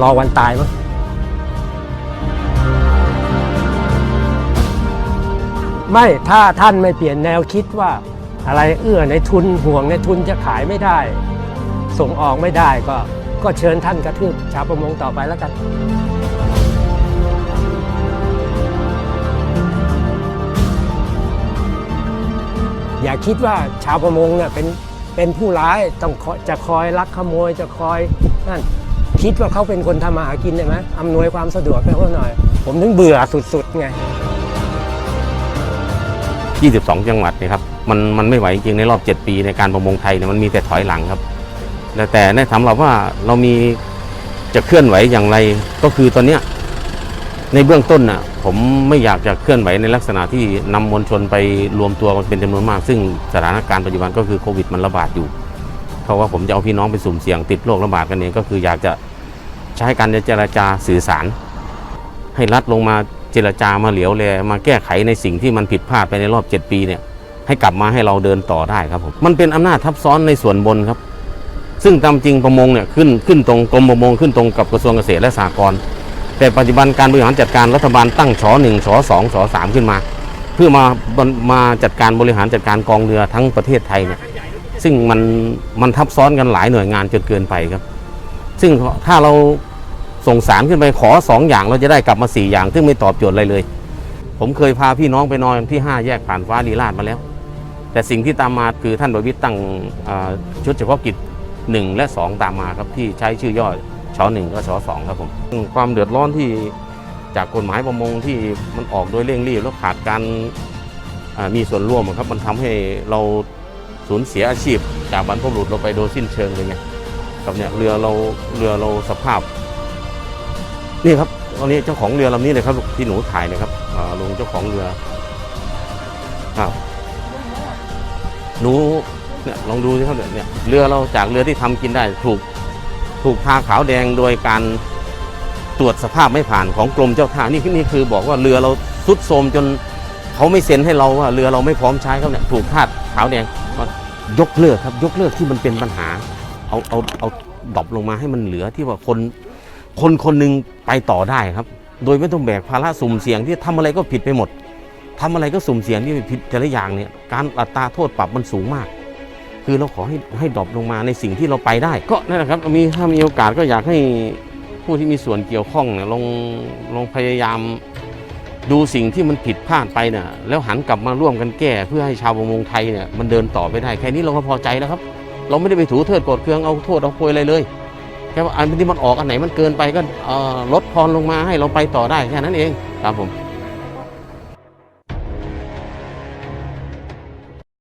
รอวันตายมั้งไม่ถ้าท่านไม่เปลี่ยนแนวคิดว่า อะไรเอื้อในทุนห่วงในทุนจะขายไม่ได้ ส่งออกไม่ได้ก็ก็เชิญท่านกระทืบชาวประมงต่อไปแล้วกัน อย่าคิดว่าชาวประมงเนี่ยเป็นเป็นผู้ร้ายต้องคอยจะคอยลักขโมยจะคอยนั่น คิดว่าเขาเป็นคนทำมาหากินได้ไหมอำนวยความสะดวกให้เขาหน่อย ผมถึงเบื่อสุดๆไง 22 จังหวัดเนี่ยครับมันมันไม่ไหวจริงๆในรอบ 7 ปีในการประมงไทยเนี่ยมันมีแต่ถอยหลังครับ แต่แต่ในสำหรับว่าเรามีจะเคลื่อนไหวอย่างไรก็คือตอนเนี้ยในเบื้องต้นน่ะผมไม่อยากจะเคลื่อนไหวในลักษณะที่นำมวลชนไปรวมตัวกันเป็นจำนวนมาก ซึ่งสถานการณ์ปัจจุบันก็คือโควิดมันระบาดอยู่ เพราะว่าผมจะเอาพี่น้องไปสุ่มเสี่ยงติดโรคระบาดกันเองก็คืออยากจะใช้การเจรจาสื่อสาร ให้รัฐลงมาเจรจามาเหลียวแลมาแก้ไขในสิ่งที่มันผิดพลาดไปในรอบ 7 ปีเนี่ย ให้กลับมาให้เราเดินต่อได้ครับผมมันเป็นอำนาจทับซ้อนในส่วนบนครับ ซึ่งตามจริงประมงเนี่ยขึ้นขึ้นตรงกรมประมงขึ้นตรงกับกระทรวงเกษตรและสหกรณ์แต่ปัจจุบันการบริหารจัดการรัฐบาลตั้งชหนึ่งชสองชสามขึ้นมา เพื่อมามาจัดการบริหารจัดการกองเรือทั้งประเทศไทยเนี่ย ซึ่งมันมันทับซ้อนกันหลายหน่วยงานจนเกินไปครับ ซึ่งถ้าเราส่งสารขึ้นไปขอสองอย่างเราจะได้กลับมาสี่อย่าง ซึ่งไม่ตอบโจทย์อะไรเลย ผมเคยพาพี่น้องไปนอนที่ 5 แยกผ่านฟ้าลีลาดมาแล้ว แต่สิ่งที่ตามมาคือท่านประวิตตั้งชุดเฉพาะกิจ 1 และ 2 ตามมาครับที่ใช้ชื่อย่อชอหนึ่งก็ชอสองครับผมความเดือดร้อนที่จากกฎหมายประมงที่มันออกโดยเร่งรีบแล้วขาดการมีส่วนร่วมครับมันทำให้เรา สูญเสียอาชีพ จากบรรพบุรุษเราไปโดยสิ้นเชิงเลยไงกับเนี่ยเรือเราเรือเราสภาพ นี่ครับตอนนี้เจ้าของเรือลำนี้เลยครับที่หนูถ่ายนะครับอ่าลุงเจ้าของเรือครับหนูเนี่ยลองดูสิครับเนี่ยเนี่ยเรือเราจากเรือที่ทำกินได้ถูกถูกทาขาวแดงโดยการตรวจสภาพไม่ผ่านของกรมเจ้าท่านี่นี่คือบอกว่าเรือเราสุดโทรมจนเขาไม่เซ็นให้เราว่าเรือเราไม่พร้อมใช้เขาเนี่ยถูกทาขาวแดง ยกเลิกครับยกเลิกที่มันเป็นปัญหา เอาเอาเอาดรอปลงมาให้มันเหลือที่ว่าคนคนคนหนึ่งไปต่อได้ครับ โดยไม่ต้องแบกภาระสุ่มเสี่ยงที่ทำอะไรก็ผิดไปหมดทำอะไรก็สุ่มเสี่ยงที่ผิดแต่ละอย่างเนี่ยการอัตราโทษปรับมันสูงมาก คือเราขอให้ให้ดรอปลงมาในสิ่งที่เราไปได้ ก็นั่นแหละครับมีถ้ามีโอกาสก็อยากให้ผู้ที่มีส่วนเกี่ยวข้องเนี่ยลองลองพยายาม ดูสิ่งที่มันผิดพลาดไปเนี่ยแล้วหันกลับมาร่วมกันแก้ เพื่อให้ชาวประมงไทยเนี่ยมันเดินต่อไปได้แค่นี้เราก็พอใจแล้วครับ เราไม่ได้ไปถูเทิดกดเครื่องเอาโทษเอาโพยอะไรเลยแค่ว่าอันที่มันออกอันไหนมันเกินไปก็ลดพรลงมาให้เราไปต่อได้แค่นั้นเองครับผม